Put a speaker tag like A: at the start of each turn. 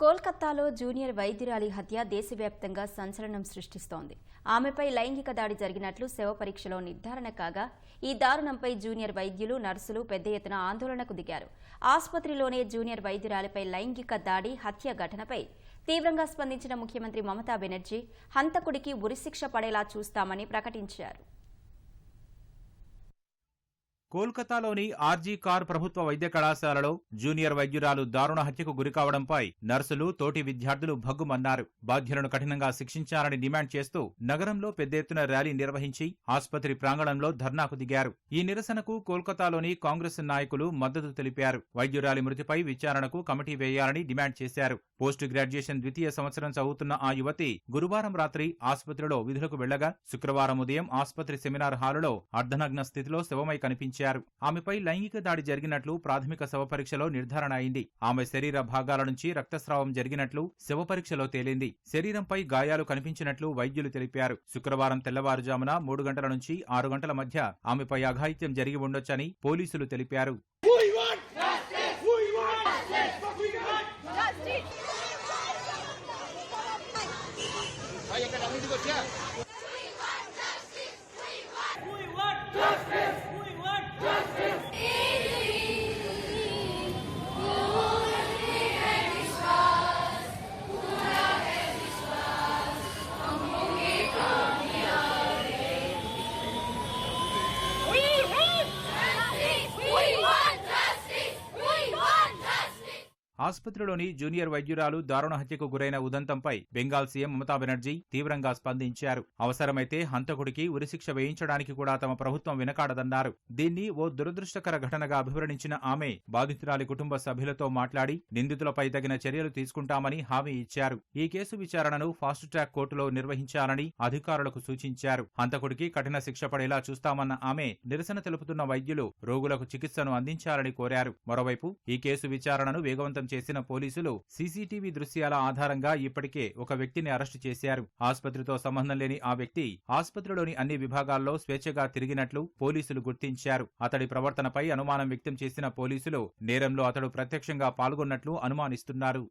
A: కోల్కతాలో జూనియర్ వైద్యురాలి హత్య దేశవ్యాప్తంగా సంచలనం సృష్టిస్తోంది. ఆమెపై లైంగిక దాడి జరిగినట్లు శవ పరీక్షలో నిర్ధారణ కాగా ఈ దారుణంపై జూనియర్ వైద్యులు నర్సులు పెద్ద ఎత్తున ఆందోళనకు దిగారు. ఆసుపత్రిలోనే జూనియర్ వైద్యురాలిపై లైంగిక దాడి హత్య ఘటనపై తీవ్రంగా స్పందించిన ముఖ్యమంత్రి మమతా బెనర్జీ హంతకుడికి ఉరిశిక్ష పడేలా చూస్తామని ప్రకటించారు.
B: కోల్కతాలోని ఆర్జీ కార్ ప్రభుత్వ వైద్య కళాశాలలో జూనియర్ వైద్యురాలు దారుణ హత్యకు గురికావడంపై నర్సులు తోటి విద్యార్థులు భగ్గుమన్నారు. బాధ్యులను కఠినంగా శిక్షించాలని డిమాండ్ చేస్తూ నగరంలో పెద్ద ఎత్తున ర్యాలీ నిర్వహించి ఆసుపత్రి ప్రాంగణంలో ధర్నాకు దిగారు. ఈ నిరసనకు కోల్కతాలోని కాంగ్రెస్ నాయకులు మద్దతు తెలిపారు. వైద్యురాలి మృతిపై విచారణకు కమిటీ వేయాలని డిమాండ్ చేశారు. పోస్ట్ గ్రాడ్యుయేషన్ ద్వితీయ సంవత్సరం చదువుతున్న ఆ యువతి గురువారం రాత్రి ఆసుపత్రిలో విధులకు వెళ్ళగా శుక్రవారం ఉదయం ఆసుపత్రి సెమినార్ హాలులో అర్ధనగ్న స్థితిలో శవమై కనిపించారు. ఆమెపై లైంగిక దాడి జరిగినట్లు ప్రాథమిక శవ పరీక్షలో నిర్ధారణ అయింది. ఆమె శరీర భాగాల నుంచి రక్తస్రావం జరిగినట్లు శవ పరీక్షలో తేలింది. శరీరంపై గాయాలు కనిపించినట్లు వైద్యులు తెలిపారు. శుక్రవారం తెల్లవారుజామున మూడు గంటల నుంచి ఆరు గంటల మధ్య ఆమెపై అఘాయిత్యం జరిగి ఉండొచ్చని పోలీసులు తెలిపారు. ఆసుపత్రిలోని జూనియర్ వైద్యురాలు దారుణ హత్యకు గురైన ఉదంతంపై బెంగాల్ సీఎం మమతా బెనర్జీ తీవ్రంగా స్పందించారు. అవసరమైతే హంతకుడికి ఉరిశిక్ష వేయించడానికి కూడా తమ ప్రభుత్వం వెనకాడదన్నారు. దీన్ని ఓ దురదృష్టకర ఘటనగా అభివర్ణించిన ఆమె బాధితురాలి కుటుంబ సభ్యులతో మాట్లాడి నిందితులపై తగిన చర్యలు తీసుకుంటామని హామీ ఇచ్చారు. ఈ కేసు విచారణను ఫాస్ట్ ట్రాక్ కోర్టులో నిర్వహించాలని అధికారులకు సూచించారు. హంతకుడికి కఠిన శిక్ష పడేలా చూస్తామన్న ఆమె నిరసన తెలుపుతున్న వైద్యులు రోగులకు చికిత్సను అందించాలని కోరారు. మరోవైపు ఈ కేసు విచారణను వేగవంతం చేసిన పోలీసులు సీసీటీవీ దృశ్యాల ఆధారంగా ఇప్పటికే ఒక వ్యక్తిని అరెస్టు చేశారు. ఆసుపత్రితో సంబంధం లేని ఆ వ్యక్తి ఆసుపత్రిలోని అన్ని విభాగాల్లో స్వేచ్ఛగా తిరిగినట్లు పోలీసులు గుర్తించారు. అతడి ప్రవర్తనపై అనుమానం వ్యక్తం చేసిన పోలీసులు నేరంలో అతడు ప్రత్యక్షంగా పాల్గొన్నట్లు అనుమానిస్తున్నారు.